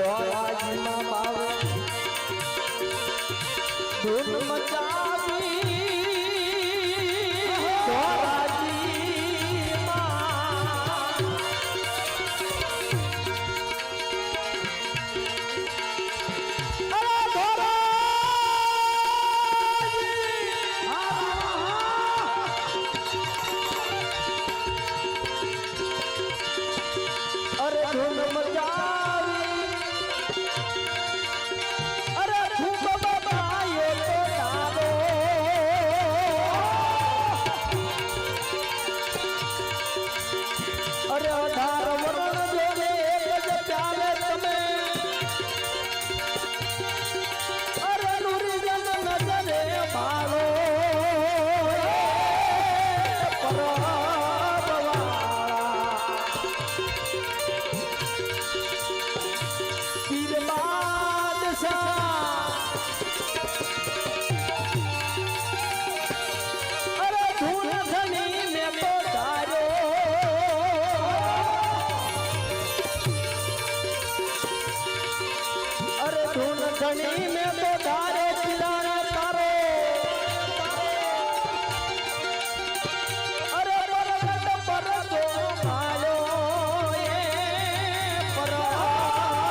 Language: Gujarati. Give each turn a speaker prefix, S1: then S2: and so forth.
S1: દોરાજીમાં બાવે ધૂન મચાવી અરે ધૂન ધની ને પોતારો